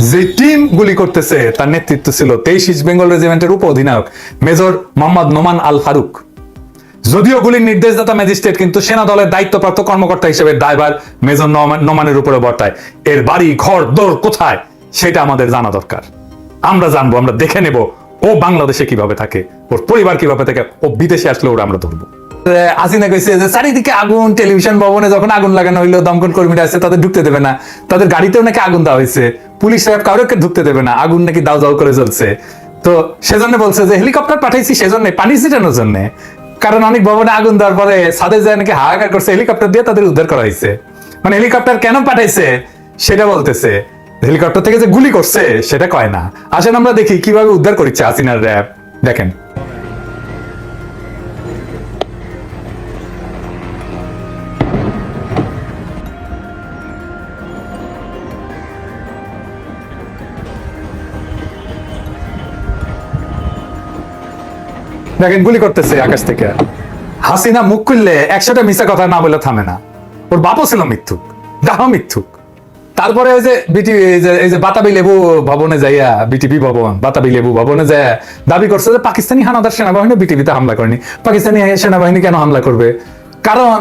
যে টিম গুলি করতেছে, তার নেতৃত্ব ছিল তেইশ ইস্ট বেঙ্গল রেজিমেন্টের উপ অধিনায়ক মেজর মোহাম্মদ নোমান আল ফারুক। যদিও গুলির নির্দেশদাতা ম্যাজিস্ট্রেট কিন্তু সেনা দলের দায়িত্বপ্রাপ্ত কর্মকর্তা হিসেবে দায়ভার মেজর নোমান- নোমানের উপরে বর্তায়। এর বাড়ি, ঘর দৌড় কোথায়, সেটা আমাদের জানা দরকার। আমরা জানব, আমরা দেখে নেব, ও বাংলাদেশে কীভাবে থাকে, ওর পরিবার কীভাবে থাকে, ও বিদেশে আসলে ওরা আমরা ধরবো। আসিনা কইছে যে চারিদিকে আগুন, টেলিভিশন ভবনে যখন আগুন লাগানো হইল দমকন কর্মীরা আছে, তাদের ঢুকতে দেবে না। তাদের গাড়িতেও নাকি আগুন দেওয়া হয়েছে পুলিশ সাহেব কাউকে ঢুকতে দেবে না। আগুন নাকি দাও দাও করে জ্বলছে। তো সেজন্য বলছে যে, হেলিকপ্টার পাঠাইছি সেজন্য, পানি ছিটানোর জন্য। কারণ অনেক ভবনে আগুন দেওয়ার পরে সাদের যায় নাকি হাহাকার করছে, হেলিকপ্টার দিয়ে তাদের উদ্ধার করা হয়েছে মানে হেলিকপ্টার কেন পাঠাইছে, সেটা বলতেছে। হেলিকপ্টার থেকে যে গুলি করছে, সেটা কয় না। আসেন আমরা দেখি কীভাবে উদ্ধার করছে আসিনার র্যাব। দেখেন। দেখেন, গুলি করতেছে আকাশ থেকে। হাসিনা মুখ খুললে একশোটা মিশা কথা না বলে থামে না। ওর বাপও ছিল মিথ্যুক দাহ মিথ্যুক। তারপরে ওই যে বিটি এই যে বাতাবি লেবু ভবনে যাইয়া বিটিপি ভবন, বাতাবি লেবু ভবনে যায় দাবি করছে যে পাকিস্তানি হানাদার সেনাবাহিনী বিটিভিতে হামলা করেনি। পাকিস্তানি সেনাবাহিনী কেন হামলা করবে? কারণ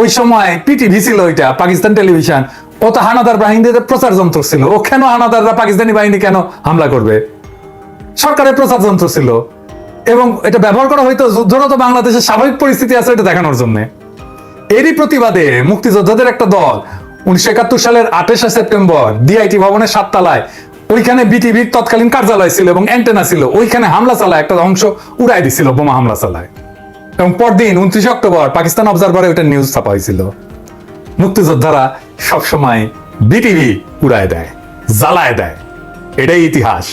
ওই সময় পিটিভি ছিল ওইটা, পাকিস্তান টেলিভিশন। ও তো হানাদার বাহিনীদের প্রচার যন্ত্র ছিল। ও কেন হানাদাররা পাকিস্তানি বাহিনী কেন হামলা করবে? সরকারের প্রচার যন্ত্র ছিল। এবং এটা ব্যবহার করা হয়তো যুদ্ধরত বাংলাদেশের স্বাভাবিক পরিস্থিতি আছে এটা দেখানোর জন্য। এরই প্রতিবাদে মুক্তিযোদ্ধাদের একটা দল উনিশশো একাত্তর সালের আঠাশে সেপ্টেম্বর ডিআইটি ভবনের সাততলায়, ওইখানে বিটিভির তৎকালীন কার্যালয় ছিল এবং অ্যান্টেনা ছিল, ওইখানে হামলা চালায়, একটা অংশ উড়াই দিছিল, বোমা হামলা চালায়। এবং পরদিন উনত্রিশ অক্টোবর পাকিস্তান অবজারভারে ওইটা নিউজ ছাপা হয়েছিল। মুক্তিযোদ্ধারা সবসময় বিটিভি উড়ায় দেয়, জ্বালায় দেয়। এটাই ইতিহাস।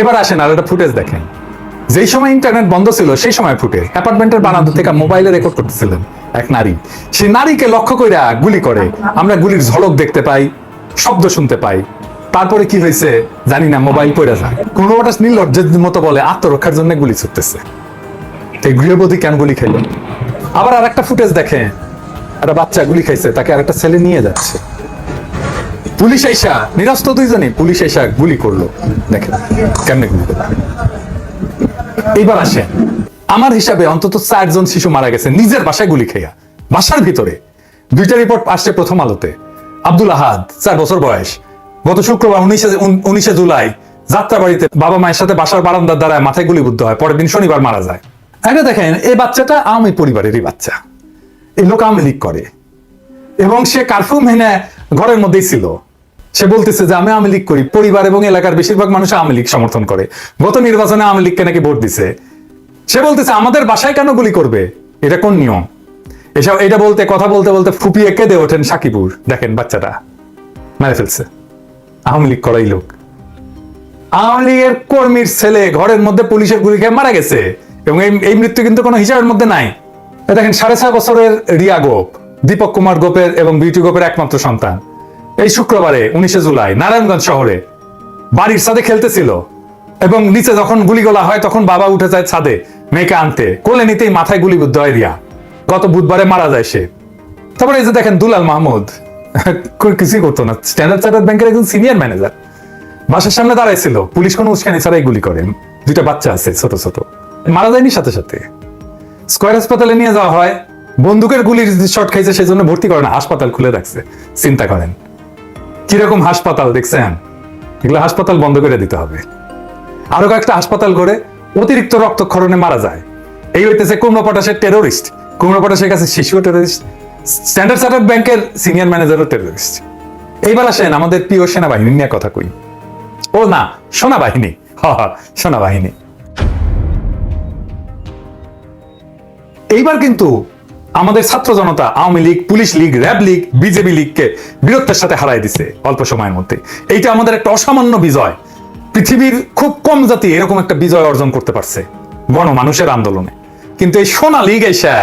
এবার আসেন আর একটা ফুটেজ দেখেন। যেই সময় ইন্টারনেট বন্ধ ছিল, সেই সময় ফুটেজ অ্যাপার্টমেন্টের বারান্দা থেকে মোবাইলে রেকর্ড করতেছিলেন এক নারী। সেই নারীকে লক্ষ্য কইরা গুলি করে। আমরা গুলির ঝলক দেখতে পাই, শব্দ শুনতে পাই। তারপরে কি হয়েছে জানি না মোবাইল পড়ে যায়। কোন একটা নির্লজ্জের মতো বলে আত্মরক্ষার জন্য গুলি ছুটতেছে। এই গৃহবধূ কেন গুলি খাইল? আবার আর একটা ফুটেজ দেখে। একটা বাচ্চা গুলি খাইছে, তাকে আর একটা ছেলে নিয়ে যাচ্ছে। পুলিশ আইসা নিরস্ত দুইজনই পুলিশ আইসা গুলি করল। দেখেন, কেমনে গুলি করল। এইবার আসেন আমার হিসাবে অন্তত চারজন শিশু মারা গেছে, নিজের বাসায় গুলি খেয়া বাসার ভিতরে। দুইটা রিপোর্ট আসছে প্রথম আলোতে। আব্দুল আহাদ, চার বছর বয়স। গত শুক্রবার উনিশে উনিশে জুলাই যাত্রাবাড়িতে বাবা মায়ের সাথে বাসার বারান্দার দ্বারা মাথায় গুলিবুদ্ধ হয়, পরের দিন শনিবার মারা যায়। এটা দেখেন এই বাচ্চাটা আওয়ামী পরিবারেরই বাচ্চা। এই লোক আওয়ামী লীগ করে। এবং সে কারফিউ মেনে ঘরের মধ্যেই ছিল। সে বলতেছে যে আমি আওয়ামী লীগ করি, পরিবার এবং এলাকার বেশিরভাগ মানুষ আওয়ামী লীগ সমর্থন করে। গত নির্বাচনে আওয়ামী লীগকে নাকি ভোট দিছে। সে বলতেছে, আমাদের বাসায় কেন গুলি করবে? এটা কোন নিয়ম? এসব, এটা বলতে, কথা বলতে বলতে ফুপিয়ে কেঁদে ওঠেন সাকিবুর। দেখেন বাচ্চাটা, মেরে ফেলছে। আওয়ামী লীগ করাই লোক। আওয়ামী লীগের কর্মীর ছেলে ঘরের মধ্যে পুলিশের গুলি খেয়ে মারা গেছে এবং এই মৃত্যু কিন্তু কোনো হিসাবের মধ্যে নাই। দেখেন, সাড়ে ছয় বছরের রিয়া গোপ, দীপক কুমার গোপের এবং বিউটি গোপের একমাত্র সন্তান। এই শুক্রবারে উনিশে জুলাই নারায়ণগঞ্জ শহরে বাড়ির ছাদে খেলতেছিল এবং নিচে যখন গুলিগোলা হয় তখন বাবা উঠে যায় ছাদে মেয়েকে আনতে। কোলে নিতেই মাথায় গুলিবুদ্ধ হয় রিয়া। গত বুধবারে মারা যায় সে। তারপরে এই যে দেখেন দুলাল মাহমুদ কিছুই করতো না। স্ট্যান্ডার্ড চার্টার্ড ব্যাংকের একজন সিনিয়র ম্যানেজার বাসার সামনে দাঁড়াইছিল। পুলিশ কোনো উস্কানি ছাড়াই গুলি করে। দুইটা বাচ্চা আছে, ছোট ছোট। মারা যায়নি সাথে সাথে। স্কোয়ার হাসপাতালে নিয়ে যাওয়া হয়। বন্দুকের গুলির শট খাইছে, সেজন্য ভর্তি করে না। হাসপাতাল খুলে রাখছে। চিন্তা করেন। কীরকম হাসপাতাল দেখছেন? এগুলো হাসপাতাল বন্ধ করে দিতে হবে। আরও কয়েকটা হাসপাতাল করে অতিরিক্ত রক্তক্ষরণে মারা যায়। এই হইতেছে কুমড়ো পটাশের টেরোরিস্ট কুমড়ো পটাশের কাছে শিশু টেরোরিস্ট স্ট্যান্ডার্ড চার্টার্ড ব্যাংকের সিনিয়র ম্যানেজারও টেরোরিস্ট এইবার আসেন আমাদের প্রিয় সেনাবাহিনী নিয়ে কথা কই। ও না, সেনাবাহিনী। হ, সেনাবাহিনী। এইবার কিন্তু আমাদের ছাত্র জনতা, Awami League, police League, RAB League, BJP লীগকে বীরত্বের সাথে হারাই দিছে অল্প সময়ের মধ্যে। এইটা আমাদের একটা অসামান্য বিজয়। পৃথিবীর খুব কম জাতি এরকম একটা বিজয় অর্জন করতে পারছে গণ মানুষের আন্দোলনে। কিন্তু এই সোনা লীগ এসে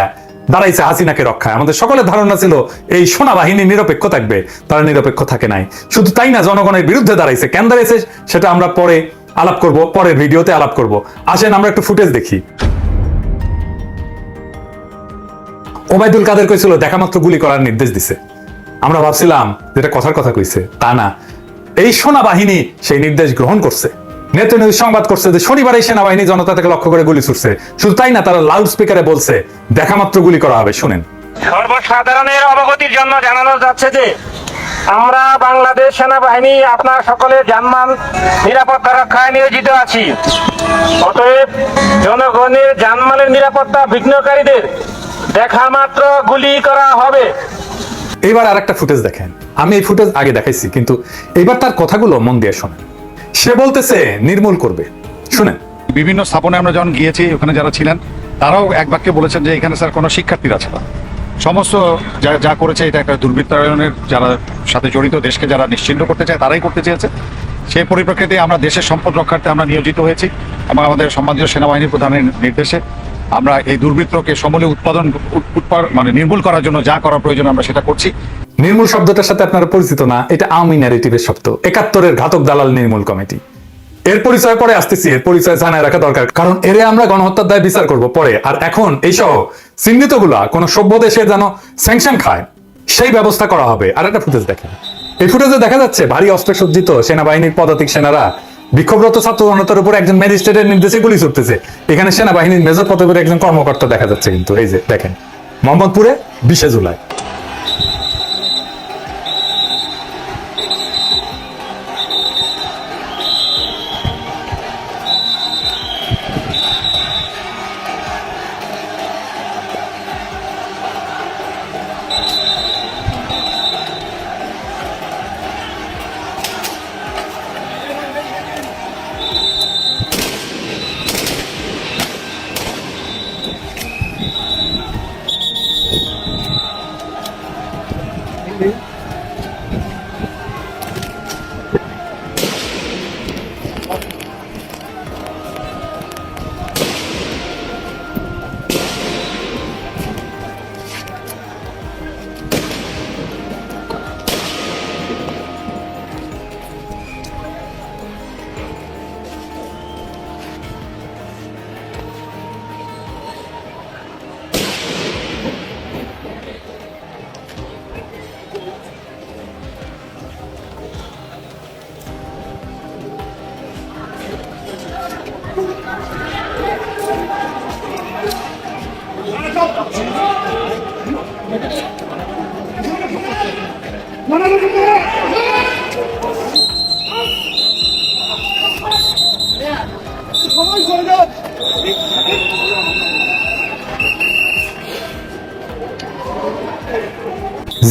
দাঁড়াইছে হাসিনাকে রক্ষায়। আমাদের সকলের ধারণা ছিল, এই সোনা বাহিনী নিরপেক্ষ থাকবে, তারা নিরপেক্ষ থাকে নাই। শুধু তাই না, জনগণের বিরুদ্ধে দাঁড়াইছে। কেন দাঁড়াইছে সেটা আমরা পরে আলাপ করব, পরের ভিডিওতে আলাপ করব। আসেন, আমরা একটু ফুটেজ দেখি। ওবায়দুল কাদের কইছিল, দেখা মাত্র গুলি করার নির্দেশ দিছে। আমরা ভাবছিলাম যেটা কথার কথা কইছে, তা না। এই সেনাবাহিনী সেই নির্দেশ গ্রহণ করছে। নিউজ সংবাদ করছে যে শনিবার এই সেনাবাহিনী জনতা থেকে লক্ষ্য করে গুলি ছুটছে শুধু তাই না, তারা লাউড স্পিকারে বলছে, দেখা মাত্র গুলি করা হবে। শুনেন। সর্বসাধারণের অবগতির জন্য জানানো যাচ্ছে যে, আমরা বাংলাদেশ সেনাবাহিনী, আপনার সকলের জানমাল নিরাপত্তা রক্ষায় নিয়োজিত আছি। অতএব জনগণের জানমালের নিরাপত্তা বিঘ্নকারীদের দেখা মাত্র গুলি করা হবে। এবার আর একটা ফুটেজ দেখেন। আমি এই ফুটেজ আগে দেখাইছি কিন্তু এবার তার কথাগুলো মন দিয়ে শোনেন। সে বলতেছে নির্মূল করবে। শুনেন। বিভিন্ন স্থাপনে আমরা যখন গিয়েছি ওখানে যারা ছিলেন তারাও এক বাক্যে বলেছেন যে এখানে স্যার কোনো শিক্ষার্থীরা ছিল সমস্ত যা যা করেছে এটা একটা দুর্বৃত্তায়নের যারা সাথে জড়িত দেশকে যারা নিশ্চিন্ন করতে চায় তারাই করতে চেয়েছে। সেই পরিপ্রেক্ষিতে আমরা দেশের সম্পদ রক্ষার্থে আমরা নিয়োজিত হয়েছি এবং আমাদের সম্মানীয় সেনাবাহিনী প্রধানের নির্দেশে আমরা এই দুর্বৃত্তকে সমূলে উৎপাদন মানে নির্মূল করার জন্য যা করা প্রয়োজন আমরা সেটা করছি। নির্মূল শব্দটার সাথে আপনারা পরিচিত না, এটা আওয়ামী ন্যারেটিভের শব্দ। একাত্তরের ঘাতক দালাল নির্মূল কমিটি। এর পরিচয় পরে আসতেছি, এর পরিচয় জানায় রাখা দরকার। কারণ এরে আমরা গণহত্যার দায় বিচার করব পরে। আর এখন এইসব চিহ্নিতগুলা কোন সভ্য দেশে যেন স্যাংশন খায়, সেই ব্যবস্থা করা হবে। আর একটা ফুটেজ দেখেন। এই ফুটেজে দেখা যাচ্ছে, ভারী অস্ত্র সজ্জিত সেনাবাহিনীর পদাতিক সেনারা বিক্ষোভরত ছাত্র জনতার উপর একজন ম্যাজিস্ট্রেটের নির্দেশে গুলি ছুটতেছে। এখানে সেনাবাহিনীর মেজর পদবীর একজন কর্মকর্তা দেখা যাচ্ছে কিন্তু, এই যে দেখেন। মোহাম্মদপুরে বিশে জুলাই। Şimdi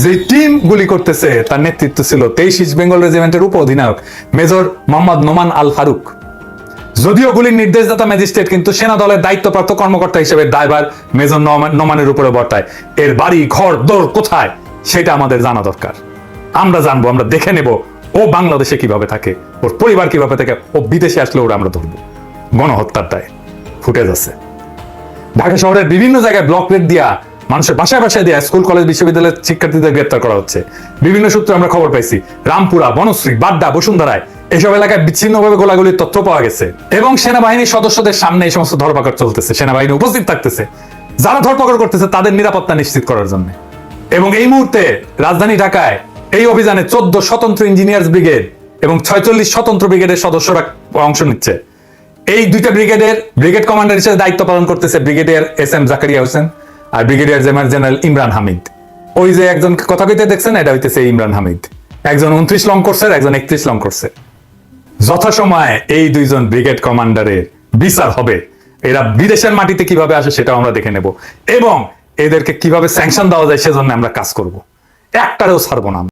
যে টিম গুলি করতেছে, তার নেতৃত্ব ছিল তেইশ ইস্ট বেঙ্গল রেজিমেন্টের উপ অধিনায়ক মেজর মোহাম্মদ নোমান আল ফারুক। যদিও গুলির নির্দেশদাতা ম্যাজিস্ট্রেট কিন্তু সেনা দলের দায়িত্বপ্রাপ্ত কর্মকর্তা হিসেবে দায়ভার মেজর নোমান- নোমানের উপরে বর্তায়। এর বাড়ি, ঘর দৌড় কোথায়? সেটা আমাদের জানা দরকার। আমরা জানব, আমরা দেখে নেব ও বাংলাদেশে কীভাবে থাকে, ওর পরিবার কীভাবে থাকে ও বিদেশে আসলে ওরা আমরা ধরবো। গণহত্যার দায় ফুটেজ আছে। ঢাকা শহরের বিভিন্ন জায়গায় ব্লক রেট দিয়া মানুষের বাসায় বাসায় দিয়া স্কুল, কলেজ, বিশ্ববিদ্যালয়ের শিক্ষার্থীদের গ্রেপ্তার করা হচ্ছে। বিভিন্ন সূত্রে আমরা খবর পাইছি, রামপুরা, বনশ্রী, বাড্ডা, বসুন্ধরায় এসব এলাকায় বিচ্ছিন্নভাবে গোলাগুলির তথ্য পাওয়া গেছে এবং সেনাবাহিনীর সদস্যদের সামনে এই সমস্ত ধরপাকড় চলতেছে, সেনাবাহিনী উপস্থিত থাকতেছে। যারা ধরপাকড় করতেছে, তাদের নিরাপত্তা নিশ্চিত করার জন্য। এবং এই মুহূর্তে রাজধানী ঢাকায় এই অভিযানে চোদ্দ স্বতন্ত্র ইঞ্জিনিয়ার্স ব্রিগেড এবং ছয়চল্লিশ স্বতন্ত্র ব্রিগেডের সদস্যরা অংশ নিচ্ছে। এই দুইটা ব্রিগেডের, ব্রিগেড কমান্ডার হিসেবে দায়িত্ব পালন করতেছে brigadier S M Zakaria Hossain. আর brigadier general general Imran Hamid. ওই যে একজন কথা কইতে দেখছেন এটা হইতেছে ইমরান হামিদ। একজন উনত্রিশ লং করছে আর একজন একত্রিশ লং করছে। যথাসময়ে এই দুইজন ব্রিগেড কমান্ডারের বিচার হবে। এরা বিদেশের মাটিতে কীভাবে আসে সেটাও আমরা দেখে নেব। এবং এদেরকে কীভাবে স্যাংশন দেওয়া যায় সেজন্য আমরা কাজ করব। একটারেও ছাড়বো না।